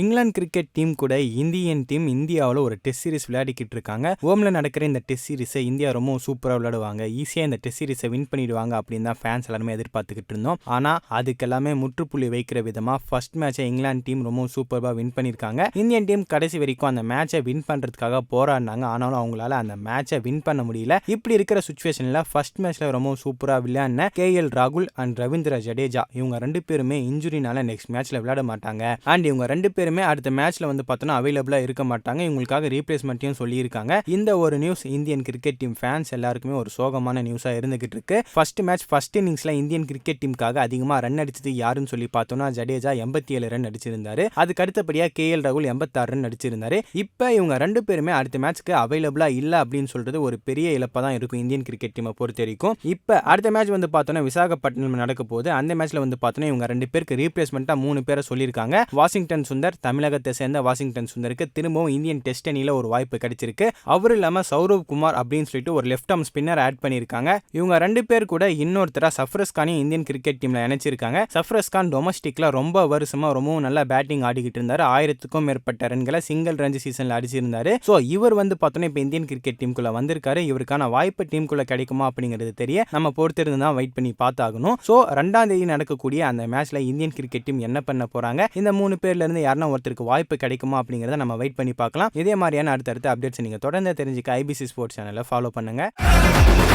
England cricket team கூட Indian team இந்தியாவில் ஒரு டெஸ்ட் சீரிஸ் விளையாடிக்கிட்டு இருக்காங்க. ஓமில் நடக்கிற இந்த டெஸ்ட் சீரிஸை இந்தியா ரொம்ப சூப்பராக விளையாடுவாங்க. ஈஸியாக இந்த டெஸ்ட் சீரிஸை வின் பண்ணிடுவாங்க அப்படின்னு தான் ஃபேன்ஸ் எல்லாருமே எதிர்பார்த்துக்கிட்டு இருந்தோம். ஆனால் அதுக்கெல்லாமே முற்றுப்புள்ளி வைக்கிற விதமாக ஃபர்ஸ்ட் மேட்சை இங்கிலாந்து டீம் ரொம்ப சூப்பராக வின் பண்ணியிருக்காங்க. இந்தியன் டீம் கடைசி வரைக்கும் அந்த மேட்சை வின் பண்ணுறதுக்காக போராடினாங்க. ஆனாலும் அவங்களால அந்த மேட்சை வின் பண்ண முடியல. இப்படி இருக்கிற சுச்சுவேஷனில் ஃபர்ஸ்ட் மேட்ச்சில் ரொம்ப சூப்பராக விளையாடின கே எல் ராகுல் அண்ட் ரவீந்திர ஜடேஜா இவங்க ரெண்டு பேருமே இன்ஜுரினால நெக்ஸ்ட் மேட்ச்சில் விளையாட மாட்டாங்க. அண்ட் இவங்க ரெண்டு பேர் பேருமே அடுத்த மேட்ச்ல வந்து பார்த்தோன்னா அவைலபிளாக இருக்க மாட்டாங்க. இவங்களுக்காக ரீப்ளேஸ்மெண்ட்டையும் சொல்லியிருக்காங்க. இந்த ஒரு news Indian cricket team fans எல்லாருக்குமே ஒரு சோகமான நியூஸாக இருந்துகிட்டு இருக்கு. ஃபர்ஸ்ட் மேட்ச் ஃபர்ஸ்ட் இன்னிங்ஸ்ல இந்தியன் கிரிக்கெட் டீமுக்காக அதிகமாக ரன் அடிச்சது யாருன்னு சொல்லி பார்த்தோம்னா ஜடேஜா எண்பத்தி ஏழு ரன் அடிச்சிருந்தாரு. அதுக்கு அடுத்தபடியாக கே எல் ராகுல் எண்பத்தாறு ரன் அடிச்சிருந்தாரு. இப்போ இவங்க ரெண்டு பேருமே அடுத்த மேட்ச்க்கு அவைலபிளாக இல்லை அப்படின்னு சொல்றது ஒரு பெரிய இழப்பாக தான் இருக்கும் இந்தியன் கிரிக்கெட் டீமை பொறுத்த வரைக்கும். இப்போ அடுத்த மேட்ச் வந்து பார்த்தோன்னா விசாகப்பட்டினம் நடக்க போது அந்த மேட்ச்ல வந்து பார்த்தோன்னா இவங்க ரெண்டு பேருக்கு ரீப்ளேஸ்மெண்ட்டாக மூணு பேரை சொல்லியிருக்காங்க. வாஷிங்டன் சுந்தர் தமிழகத்தை சேர்ந்த வாஷிங்டன் சுந்தருக்கு திரும்பவும் இந்தியன் டெஸ்ட் அணியில் ஒரு வாய்ப்பு கிடைச்சிருக்கு. அவர் இல்லாமல் சௌரவ் குமார் அப்படின்னு சொல்லிட்டு ஒரு லெஃப்ட் ஆர்ம் ஸ்பின்னர் ஆட் பண்ணியிருக்காங்க. இவங்க ரெண்டு பேர் கூட இன்னொருத்தரா சஃப்ரஸ் கானையும் இந்தியன் கிரிக்கெட் டீம்ல இணைச்சிருக்காங்க. சஃப்ரஸ் கான் டொமஸ்டிக்ல ரொம்ப வருஷமா ரொம்பவும் நல்லா பேட்டிங் ஆடிக்கிட்டு இருந்தார். ஆயிரத்துக்கும் மேற்பட்ட ரன்களை சிங்கிள் ரஞ்சு சீசன்ல அடிச்சிருந்தாரு. ஸோ இவர் வந்து பார்த்தோன்னா இப்போ இந்தியன் கிரிக்கெட் டீமுக்குள்ளே வந்திருக்காரு. இவருக்கான வாய்ப்பு டீமுக்குள்ளே கிடைக்குமா அப்படிங்கிறது தெரிய நம்ம பொறுத்திருந்து தான் வெயிட் பண்ணி பார்த்தாகணும். ஸோ ரெண்டாம் தேதி நடக்கக்கூடிய அந்த மேட்ச்ல இந்தியன் கிரிக்கெட் டீம் என்ன பண்ண போறாங்க? இந்த மூணு பேர்ல இருந்து யாருன்னா ஒருத்தருக்கு வாய்ப்பு கிடைக்குமா அப்படிங்கிறத நம்ம வெயிட் பண்ணி பார்க்கலாம். இதே மாதிரியான அடுத்தடுத்த அப்டேட்ஸ் நீங்கள் தொடர்ந்து தெரிஞ்சுக்க ஐபிசி ஸ்போர்ட்ஸ் சேனலை ஃபாலோ பண்ணுங்கள்